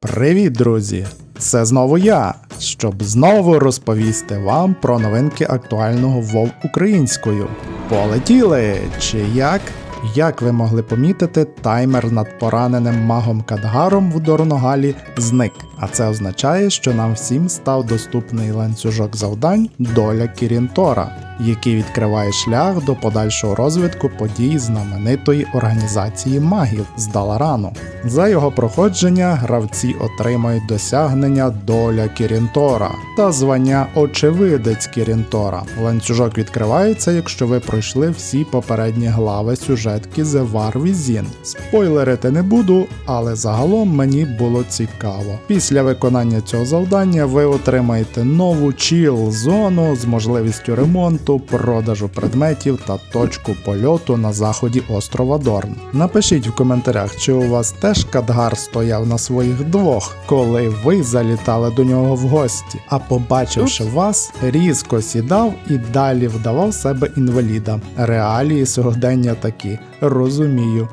Привіт, друзі! Це знову я, щоб знову розповісти вам про новинки актуального Вов українською. Полетіли! Чи як? Як ви могли помітити, таймер над пораненим магом Кадгаром в Дорногалі зник. А це означає, що нам всім став доступний ланцюжок завдань Доля Кірінтора, який відкриває шлях до подальшого розвитку подій знаменитої організації магів з Даларану. За його проходження гравці отримають досягнення Доля Кірінтора та звання Очевидець Кірінтора. Ланцюжок відкривається, якщо ви пройшли всі попередні глави сюжетки The War Within. Спойлерити не буду, але загалом мені було цікаво. Після виконання цього завдання ви отримаєте нову чіл зону з можливістю ремонту, продажу предметів та точку польоту на заході острова Дорн. Напишіть в коментарях, чи у вас теж Кадгар стояв на своїх двох, коли ви залітали до нього в гості, а побачивши вас, різко сідав і далі вдавав себе інваліда. Реалії сьогодення такі, розумію.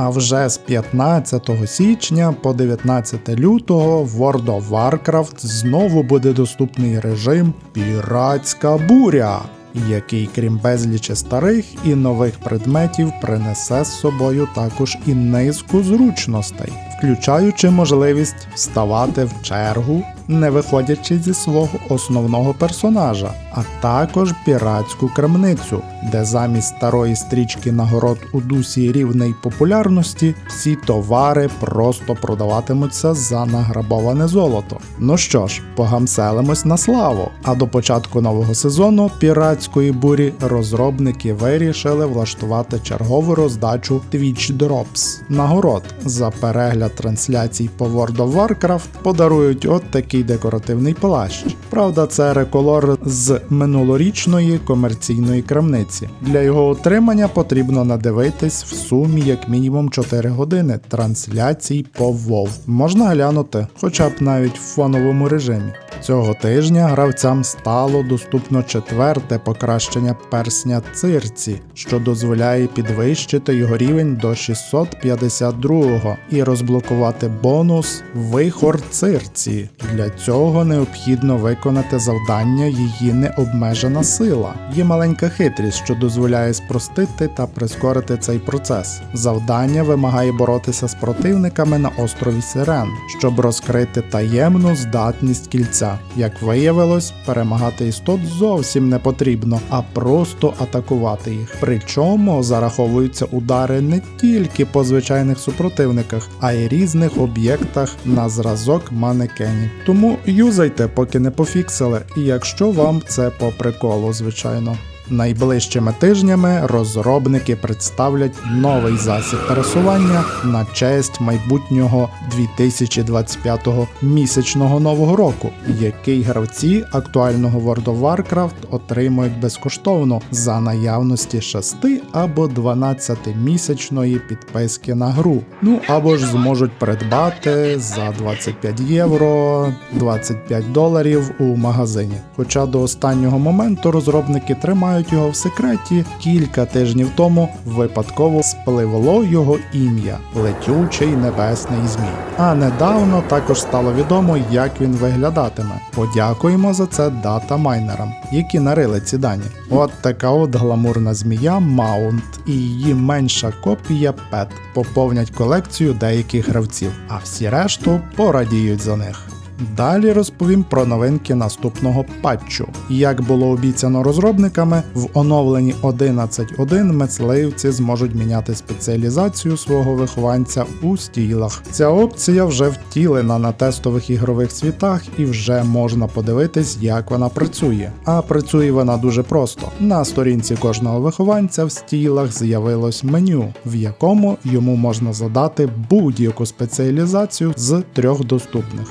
А вже з 15 січня по 19 лютого в World of Warcraft знову буде доступний режим Піратська буря, який, крім безлічі старих і нових предметів, принесе з собою також і низку зручностей, включаючи можливість вставати в чергу, не виходячи зі свого основного персонажа, а також піратську крамницю, де замість старої стрічки нагород у дусі рівної популярності всі товари просто продаватимуться за награбоване золото. Ну що ж, погамселимось на славу. А до початку нового сезону піратської бурі розробники вирішили влаштувати чергову роздачу Twitch Drops. Нагород за перегляд трансляцій по World of Warcraft подарують от такий декоративний плащ. Правда, це реколор з минулорічної комерційної крамниці. Для його отримання потрібно надивитись в сумі як мінімум 4 години трансляцій по WoW. Можна глянути, хоча б навіть в фоновому режимі. Цього тижня гравцям стало доступно четверте покращення персня цирці, що дозволяє підвищити його рівень до 652 і розблокувати бонус Вихор цирці. Для цього необхідно виконати завдання її необмежена сила. Є маленька хитрість, що дозволяє спростити та прискорити цей процес. Завдання вимагає боротися з противниками на острові Сирен, щоб розкрити таємну здатність кільця. Як виявилось, перемагати істот зовсім не потрібно, а просто атакувати їх. Причому зараховуються удари не тільки по звичайних супротивниках, а й різних об'єктах на зразок манекенів. Тому юзайте, поки не пофіксили, і якщо вам це по приколу, звичайно. Найближчими тижнями розробники представлять новий засіб пересування на честь майбутнього 2025 місячного нового року, який гравці актуального World of Warcraft отримують безкоштовно за наявності 6 або 12 місячної підписки на гру. Ну або ж зможуть придбати за 25 євро 25 доларів у магазині. Хоча до останнього моменту розробники тримають його в секреті, кілька тижнів тому випадково спливло його ім'я летючий небесний змій. А недавно також стало відомо, як він виглядатиме. Подякуємо за це дата-майнерам, які нарили ці дані. От така от гламурна змія Маунт і її менша копія Пет поповнять колекцію деяких гравців, а всі решту порадіють за них. Далі розповім про новинки наступного патчу. Як було обіцяно розробниками, в оновленні 11.1 мисливці зможуть міняти спеціалізацію свого вихованця у стілах. Ця опція вже втілена на тестових ігрових світах і вже можна подивитись, як вона працює. А працює вона дуже просто. На сторінці кожного вихованця в стілах з'явилось меню, в якому йому можна задати будь-яку спеціалізацію з трьох доступних: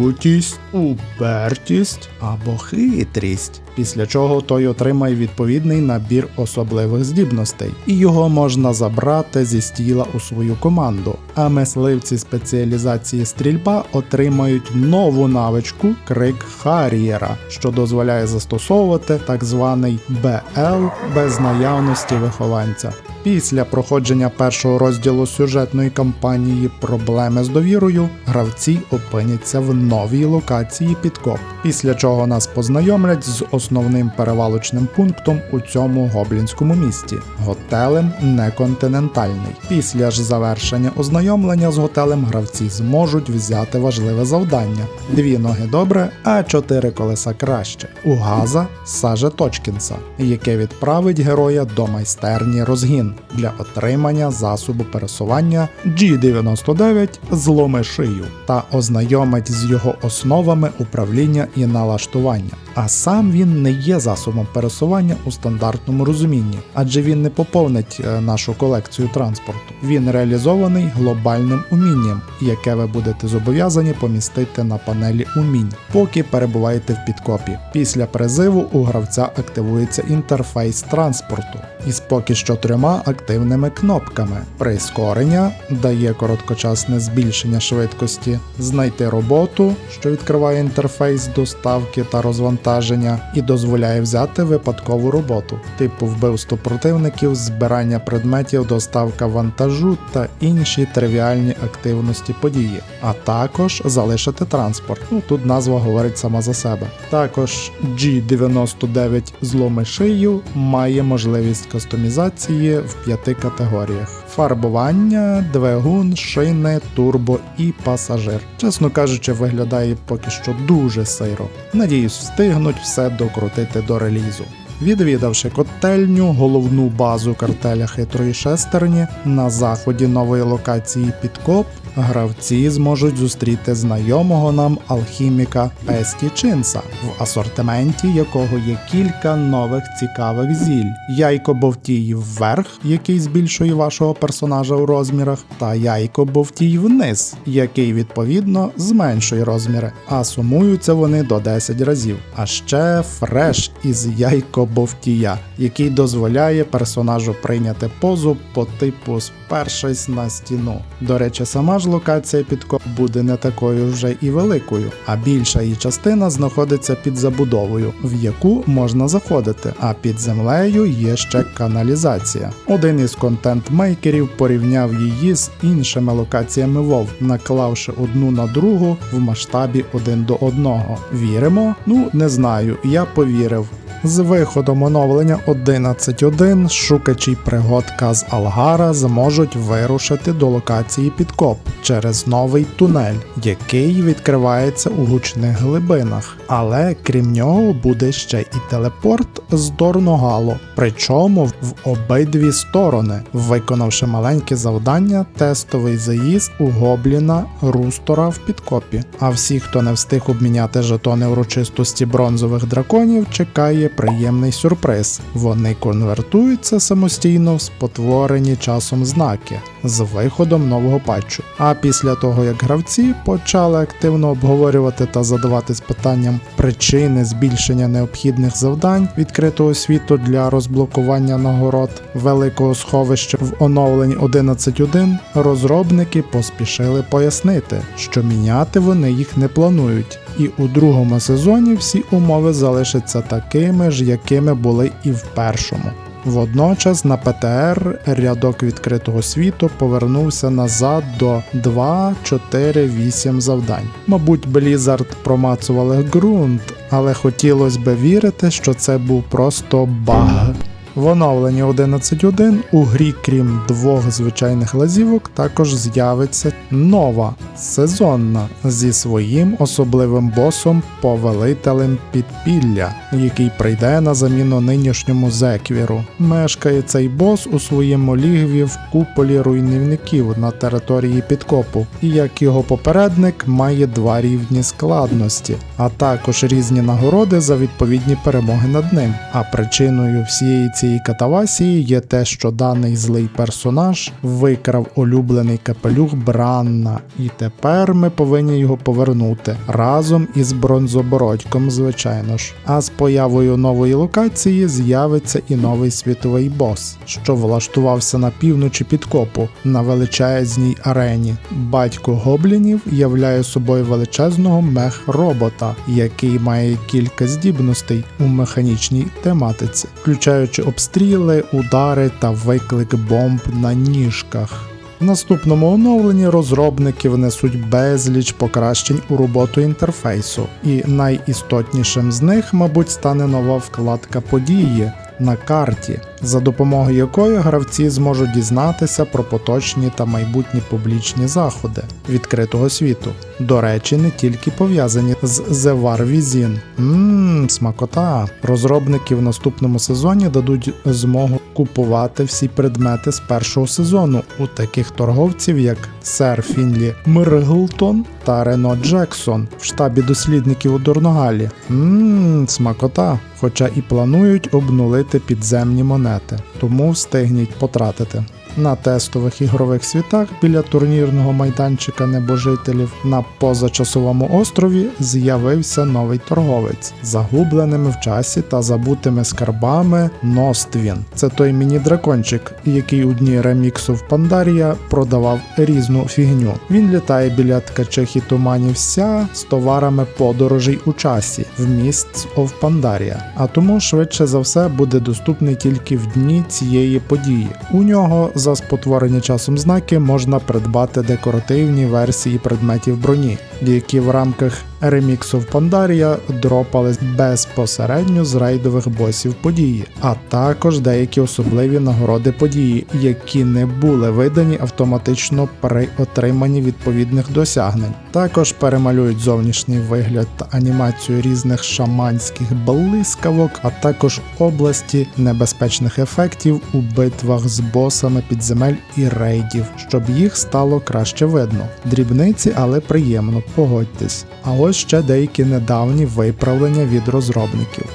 лютість, упертість або хитрість. Після чого той отримає відповідний набір особливих здібностей, і його можна забрати зі стіла у свою команду. А мисливці спеціалізації стрільба отримають нову навичку крик Хар'єра, що дозволяє застосовувати так званий БЛ без наявності вихованця. Після проходження першого розділу сюжетної кампанії Проблеми з довірою гравці опиняться в новій локації підкоп, після чого нас познайомлять з основним перевалочним пунктом у цьому гоблінському місті готелем Неконтинентальний. Після ж завершення ознайомлення з готелем гравці зможуть взяти важливе завдання: дві ноги добре, а чотири колеса краще. У Газа Саже Точкінса, яке відправить героя до майстерні розгін для отримання засобу пересування G99 зломи шию та ознайомить з його основами управління і налаштування. А сам він не є засобом пересування у стандартному розумінні, адже він не поповнить е, нашу колекцію транспорту. Він реалізований глобальним умінням, яке ви будете зобов'язані помістити на панелі умінь, поки перебуваєте в підкопі. Після призиву у гравця активується інтерфейс транспорту із поки що трьома активними кнопками. Прискорення дає короткочасне збільшення швидкості, знайти роботу, що відкриває інтерфейс доставки та розвантаження, і дозволяє взяти випадкову роботу, типу вбивство противників, збирання предметів, доставка вантажу та інші тривіальні активності події, а також залишити транспорт. Ну тут назва говорить сама за себе. Також G99 зломи шию має можливість кастомізації в п'яти категоріях: фарбування, двигун, шини, турбо і пасажир. Чесно кажучи, виглядає поки що дуже сиро. Надіюсь, встигнуть все докрутити до релізу. Відвідавши котельню, головну базу картеля хитрої шестерні на заході нової локації Підкоп, гравці зможуть зустріти знайомого нам алхіміка Песті Чинса, в асортименті якого є кілька нових цікавих зіль: яйко бовтій вверх, який збільшує вашого персонажа у розмірах, та яйко бовтій вниз, який відповідно зменшує розміри, а сумуються вони до 10 разів. А ще фреш із яйко бовтія, який дозволяє персонажу прийняти позу по типу спершись на стіну. До речі, сама ж локація підкоп буде не такою вже і великою, а більша її частина знаходиться під забудовою, в яку можна заходити. А під землею є ще каналізація. Один із контент-мейкерів порівняв її з іншими локаціями WoW, наклавши одну на другу в масштабі один до одного. Віримо? Ну не знаю. Я повірив. З виходом оновлення 11.1 шукачі пригод Каз Алгара зможуть вирушити до локації Підкоп через новий тунель, який відкривається у гучних глибинах. Але крім нього буде ще і телепорт з Дорногалу, причому в обидві сторони, виконавши маленьке завдання, тестовий заїзд у Гобліна Рустора в Підкопі. А всі, хто не встиг обміняти жетони урочистості бронзових драконів, чекає приємний сюрприз. Вони конвертуються самостійно в спотворені часом знаки з виходом нового патчу. А після того, як гравці почали активно обговорювати та задаватись питанням причини збільшення необхідних завдань відкритого світу для розблокування нагород великого сховища в оновленні 11.1, розробники поспішили пояснити, що міняти вони їх не планують. І у другому сезоні всі умови залишаться такими ж, якими були і в першому. Водночас на ПТР рядок відкритого світу повернувся назад до 2, 4, 8 завдань. Мабуть, Blizzard промацували ґрунт, але хотілося б вірити, що це був просто баг. В оновленні 11.1 у грі, крім двох звичайних лазівок, також з'явиться нова сезонна зі своїм особливим босом повелителем підпілля, який прийде на заміну нинішньому зеквіру. Мешкає цей бос у своєму лігві в куполі руйнівників на території підкопу, і як його попередник має два рівні складності, а також різні нагороди за відповідні перемоги над ним. А причиною всієї мотивації Катавасії є те, що даний злий персонаж викрав улюблений капелюх Бранна, і тепер ми повинні його повернути разом із бронзобородьком, звичайно ж. А з появою нової локації з'явиться і новий світовий бос, що влаштувався на півночі підкопу на величезній арені. Батько гоблінів являє собою величезного мех-робота, який має кілька здібностей у механічній тематиці, включаючи обстріли, удари та виклик бомб на ніжках. В наступному оновленні розробники внесуть безліч покращень у роботу інтерфейсу, і найістотнішим з них, мабуть, стане нова вкладка події на карті, за допомогою якої гравці зможуть дізнатися про поточні та майбутні публічні заходи відкритого світу. До речі, не тільки пов'язані з The War Within. Ммм, смакота. Розробники в наступному сезоні дадуть змогу купувати всі предмети з першого сезону у таких торговців, як Сер Фінлі Мирглтон та Рено Джексон в штабі дослідників у Дорногалі. Ммм, смакота. Хоча і планують обнулити підземні монети, тому встигніть потратити. На тестових ігрових світах біля турнірного майданчика небожителів на позачасовому острові з'явився новий торговець з загубленими в часі та забутими скарбами Ноствін. Це той міні-дракончик, який у дні реміксу в Пандарія продавав різну фігню. Він літає біля ткачих і туманів ся з товарами подорожей у часі в міст of Пандарія, а тому швидше за все буде доступний тільки в дні цієї події. У нього за спотворені часом знаки можна придбати декоративні версії предметів броні, які в рамках реміксу в Пандарія дропались безпосередньо з рейдових босів події, а також деякі особливі нагороди події, які не були видані автоматично при отриманні відповідних досягнень. Також перемалюють зовнішній вигляд та анімацію різних шаманських блискавок, а також області небезпечних ефектів у битвах з босами підземель і рейдів, щоб їх стало краще видно. Дрібниці, але приємно, погодьтесь. А ось ще деякі недавні виправлення від розробників.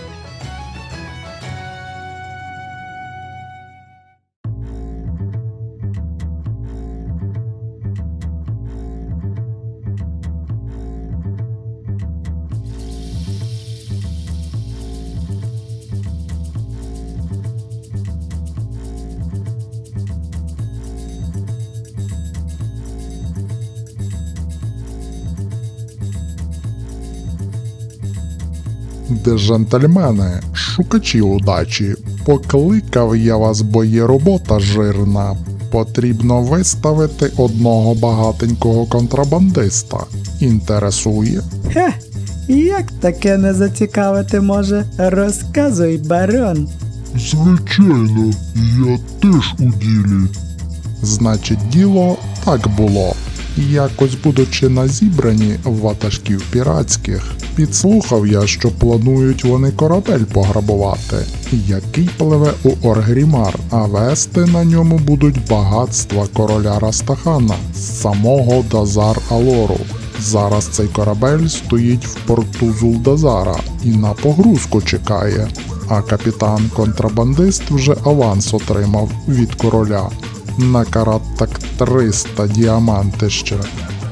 Де джентльмени, шукачі удачі, покликав я вас, бо є робота жирна. Потрібно виставити одного багатенького контрабандиста. Інтересує? Хе, як таке не зацікавити може? Розказуй, барон. Звичайно, я теж у ділі. Значить, діло так було. Якось будучи на зібранні ватажків піратських, підслухав я, що планують вони корабель пограбувати, який пливе у Оргрімар, а вести на ньому будуть багатства короля Растахана, з самого Дазар Алору. Зараз цей корабель стоїть в порту Зулдазара і на погрузку чекає. А капітан-контрабандист вже аванс отримав від короля. На карат так 300 діаманти ще.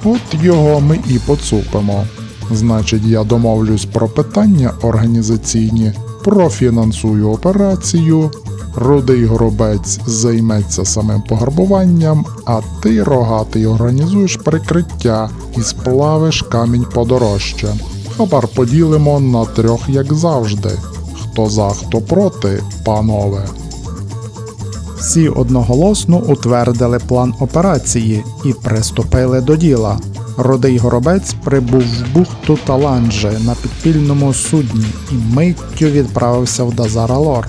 От його ми і поцупимо. Значить, я домовлюсь про питання організаційні, профінансую операцію. Рудий горобець займеться самим пограбуванням, а ти, рогатий, організуєш прикриття і сплавиш камінь подорожче. Хабар поділимо на трьох, як завжди. Хто за, хто проти, панове. Всі одноголосно утвердили план операції і приступили до діла. Родий горобець прибув в бухту Таланджи на підпільному судні і миттю відправився в Дазаралор,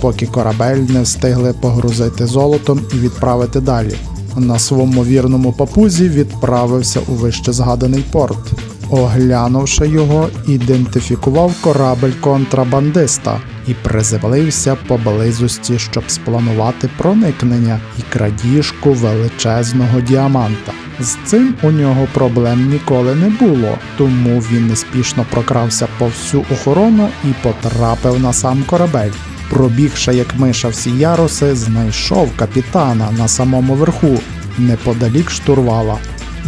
поки корабель не встигли погрузити золотом і відправити далі. На своєму вірному папузі відправився у вище згаданий порт. Оглянувши його, ідентифікував корабель контрабандиста і приземлився поблизості, щоб спланувати проникнення і крадіжку величезного діаманта. З цим у нього проблем ніколи не було, тому він неспішно прокрався по всю охорону і потрапив на сам корабель. Пробігши як миша всі яруси, знайшов капітана на самому верху, неподалік штурвала.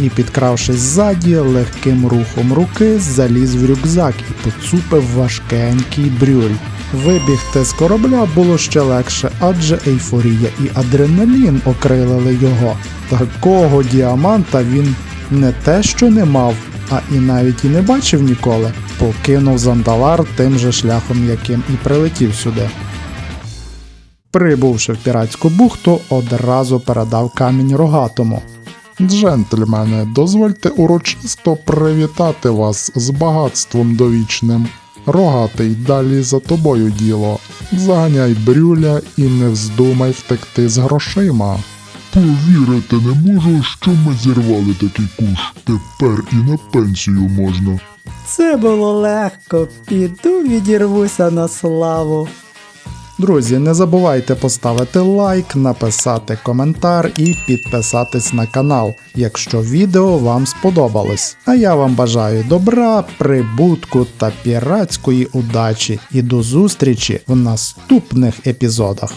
І, підкравшись ззаді, легким рухом руки заліз в рюкзак і поцупив важкенький брюль. Вибігти з корабля було ще легше, адже ейфорія і адреналін окрилили його. Такого діаманта він не те, що не мав, а і навіть і не бачив ніколи. Покинув Зандалар тим же шляхом, яким і прилетів сюди. Прибувши в піратську бухту, одразу передав камінь рогатому. Джентльмени, дозвольте урочисто привітати вас з багатством довічним. Рогатий, далі за тобою діло. Заганяй брюля і не вздумай втекти з грошима. Повірити не можу, що ми зірвали такий куш. Тепер і на пенсію можна. Це було легко. Піду відірвуся на славу. Друзі, не забувайте поставити лайк, написати коментар і підписатись на канал, якщо відео вам сподобалось. А я вам бажаю добра, прибутку та піратської удачі і до зустрічі в наступних епізодах.